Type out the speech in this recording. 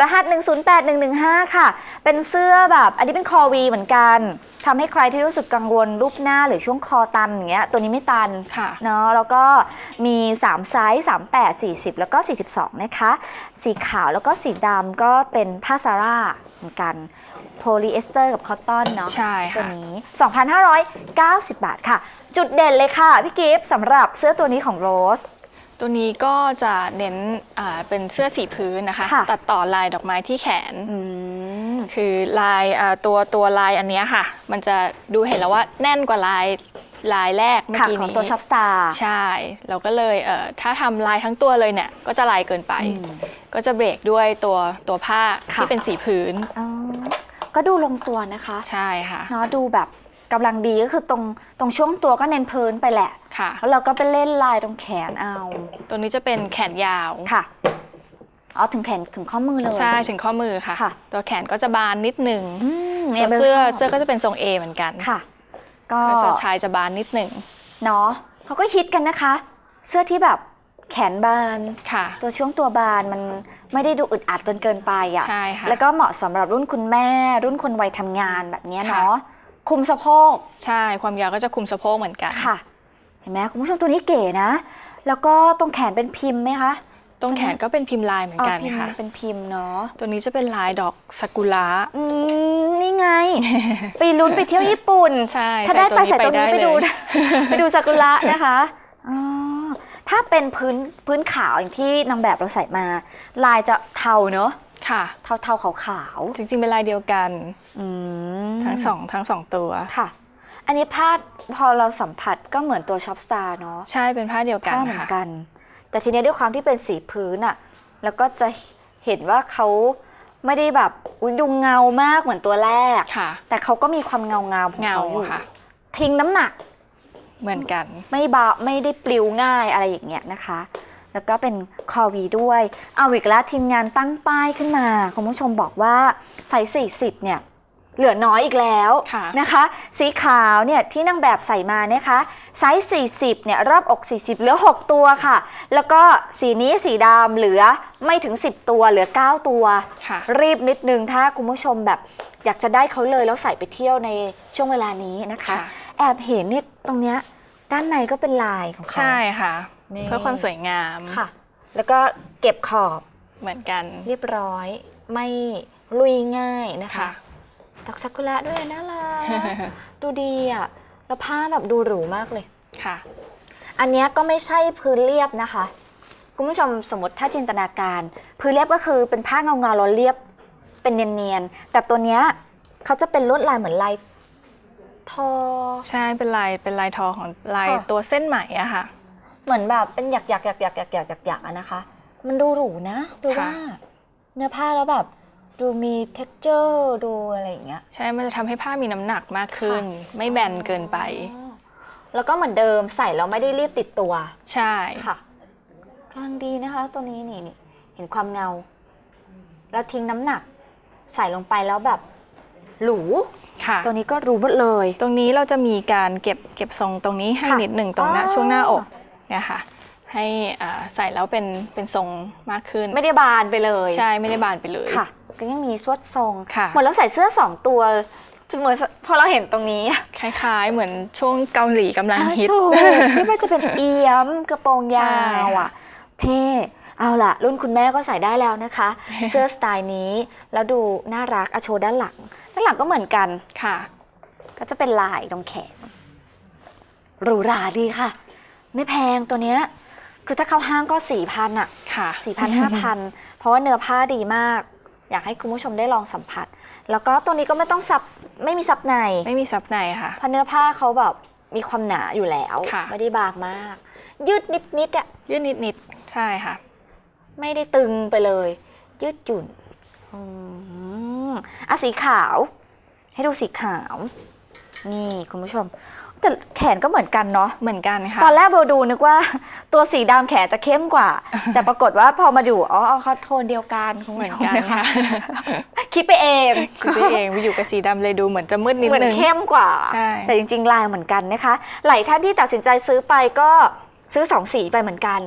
รหัส 108115 ค่ะ เป็นเสื้อแบบอันนี้เป็นคอวีเหมือนกันทำให้ใครที่รู้สึกกังวลรูปหน้าหรือช่วงคอตันอย่างเงี้ยตัวนี้ไม่ตันค่ะเนาะแล้วก็มี 3 ไซส์ 38 40 แล้วก็ 42 นะคะ สีขาวแล้วก็สีดำก็เป็นผ้าซาร่าเหมือนกันโพลีเอสเตอร์กับคอตตอนเนาะใช่ตัวค่ะนี้ 2,590 บาทค่ะ จุดเด่นเลยค่ะ พี่กิฟต์สำหรับเสื้อตัวนี้ของโรส ตัวนี้ก็จะเน้นอ่าเป็นเสื้อสีพื้นนะคะค่ะตัดต่อลายดอกไม้ที่แขนอืมคือลายอ่าตัวตัวลายอันเนี้ยค่ะ มันจะดูเห็นแล้วว่าแน่นกว่าลายลายแรกเมื่อค่ะกี้ของนี้ตัวช็อปสตาร์ใช่ เราก็เลยเอ่อถ้าทำลายทั้งตัวเลยเนี่ย ก็จะลายเกินไป ก็จะเบรกด้วยตัวตัวผ้าค่ะที่เป็นสีพื้น ก็ดูลงตัวนะคะใช่ค่ะเนาะดูแบบกำลังดีก็คือตรงตรงช่วงตัวก็เน้นพื้นไปแหละค่ะ แล้วเราก็ไปเล่นลายตรงแขนเอา ตัวนี้จะเป็นแขนยาวค่ะอ๋อถึงแขนถึงข้อมือเลยใช่ถึงข้อมือค่ะค่ะตัวแขนก็จะบานนิดหนึ่งอืมตัวเสื้อเสื้อก็จะเป็นทรง A เหมือนกันค่ะก็ก็จะชายจะบานนิดหนึ่งเนาะเขาก็ฮิตกันนะคะ เสื้อที่แบบ แขนบาน ค่ะ ตัวช่วงตัวบานมันไม่ได้ดูอึดอัดจนเกินไปอะ ใช่ค่ะ แล้วก็เหมาะสำหรับรุ่นคุณแม่ รุ่นคนวัยทำงานแบบเนี้ยค่ะ เนาะ คุมสะโพก ใช่ความยาวก็จะคุมสะโพกเหมือนกัน ค่ะ เห็นไหมคุณผู้ชมตัวนี้เก๋นะ แล้วก็ตรงแขนเป็นพิมพ์ไหมคะตรงแขนก็เป็นพิมพ์ลายเหมือนกันพิมพ์ค่ะ เป็นพิมพ์เนาะ ตัวนี้จะเป็นลายดอกซากุระ อืมนี่ไง ไปลุ้นไปเที่ยวญี่ปุ่น ใช่ถ้าได้ไปใส่ใส่ตตัรวงนี้นี้ไปไปดูได้เลยนะ ไปดูซากุระนะคะอ๋อ ถ้าเป็นพื้นพื้นขาวอย่างที่นางแบบเราใส่มา ลายจะเทาเนอะค่ะ เทาเทาขาวขาวจริงๆเป็นลายเดียวกันๆอืมทั้งสองทั้งสองตัว ค่ะ อันนี้ผ้าพอเราสัมผัสก็เหมือนตัวช็อปสตาร์เนาะใช่เป็นผ้าเดียวกันผ้าเหมือนค่ะกัน แต่ทีนี้ด้วยความที่เป็นสีพื้นอะแล้วก็จะเห็นว่าเขาไม่ได้แบบอุ๊ยดูเงามากเหมือนตัวแรก ค่ะ แต่เขาก็มีความเงาเงาๆของเงาเขาอยู่ค่ะ ทิ้งน้ำหนัก เหมือนกัน ไม่บาไม่ได้ปลิวง่ายอะไรอย่างเงี้ยนะคะ แล้วก็เป็นคอวีด้วย เอาอีกแล้วทีมงานตั้งป้ายขึ้นมา คุณผู้ชมบอกว่าไซส์40 เนี่ย เหลือน้อยอีกแล้วค่ะนะคะ สีขาวเนี่ยที่นางแบบใส่มานะคะไซส์40 เนี่ยรอบอก 40 เหลือ 6 ตัวค่ะ แล้วก็สีนี้สีดำเหลือไม่ถึง 10 ตัวเหลือ 9 ตัวค่ะรีบนิดนึงถ้าคุณผู้ชมแบบอยากจะได้เขาเลยแล้วใส่ไปเที่ยวในช่วงเวลานี้นะคะค่ะแอบเห็นเนี่ยตรงเนี้ยด้านในก็เป็นลายของเขาใช่ค่ะ นี่ เพื่อความสวยงามค่ะ แล้วก็เก็บขอบเหมือนกัน เรียบร้อย ไม่ลุยง่ายนะคะค่ะ ดอกซากุระด้วยน่ารักดูดีอะแล้วผ้าแบบดูหรูมากเลย ค่ะ อันเนี้ยก็ไม่ใช่พื้นเรียบนะคะ คุณผู้ชมสมมติถ้าจินตนาการ พื้นเรียบก็คือเป็นผ้าเงาเงาๆเราเรียบเป็นเนียนๆแต่ตัวเนี้ยเขาจะเป็นลวดลายเหมือนลาย ทอ ใช่เป็นลายเป็นลายทอของลายค่ะ ตัวเส้นไหมอะค่ะ เหมือนแบบเป็นหยักหยักหยักหยักหยักหยักหยักหยักอะนะคะ มันดูหรูนะดูค่ะว่าเนื้อผ้าแล้วแบบ ดูมี texture ดูอะไรอย่างเงี้ย ใช่มันจะทำให้ผ้ามีน้ำหนักมากขึ้น ไม่แบนเกินไป อ๋อแล้วก็เหมือนเดิมใส่แล้วไม่ได้รีบติดตัวใช่ ค่ะกำลังดีนะคะ ตัวนี้นี่นี่เห็นความเงา แล้วทิ้งน้ำหนัก ใส่ลงไปแล้วแบบ หรู ค่ะ ตัวนี้ก็รู้หมดเลย ตรงนี้เราจะมีการเก็บเก็บทรงตรงนี้ให้ค่ะนิดหนึ่งตรงหน้าอ๋อ ช่วงหน้าอกเนี่ยค่ะ ให้อ่าใส่แล้วเป็นเป็นทรงมากขึ้นไม่ได้บานไปเลยใช่ไม่ได้บานไปเลย ค่ะ ก็ยังมีสวดทรงค่ะ เหมือนเราใส่เสื้อสองตัวจะเหมือนพอเราเห็นตรงนี้ คล้ายๆ เหมือนช่วงเกาหลีกำลังฮิต ถูกที่มันจะเป็นเอี้ยมกระโปรงยาใช่วค่ะอะเท่เอาล่ะ รุ่นคุณแม่ก็ใส่ได้แล้วนะคะ เสื้อสไตล์นี้ แล้วดูน่ารักอะโชว์ด้านหลังด้าน หลังก็เหมือนกัน ค่ะ ก็จะเป็นลายตรงแขนหรูหราดีค่ะ ไม่แพงตัวเนี้ย คือถ้าเข้าห้างก็สี่พันอะค่ะสี่พันห้าพันเพราะว่าเนื้อผ้าดีมาก อยากให้คุณผู้ชมได้ลองสัมผัส แล้วก็ตัวนี้ก็ไม่ต้องซับไม่มีซับในไม่มีซับในค่ะเพราะเนื้อผ้าเขาแบบมีความหนาอยู่แล้วค่ะไม่ได้บางมาก ยืดนิดนิดๆอะยืดนิดๆใช่ค่ะ ไม่ได้ตึงไปเลย ยืดหยุ่นอืม อะสีขาว ให้ดูสีขาว นี่คุณผู้ชม แต่แขนก็เหมือนกันเนาะ เหมือนกันค่ะ ตอนแรกโบดูนึกว่า ตัวสีดำแขนจะเข้มกว่า แต่ปรากฏว่าพอมาดู อ๋อเขาโทนเดียวกันคุณเหมืผู้อนชมกันนะคะค่ะ คิดไปเองคือไปเองไปอยู่กับสีดำเลยดูเหมือนจะมืดนิดเหมือนนึง เข้มกว่า ใช่ แต่จริงๆลายเหมือนกันนะคะ หลายท่านที่ตัดสินใจซื้อไปก็ซื้อสองสีไปเหมือนกัน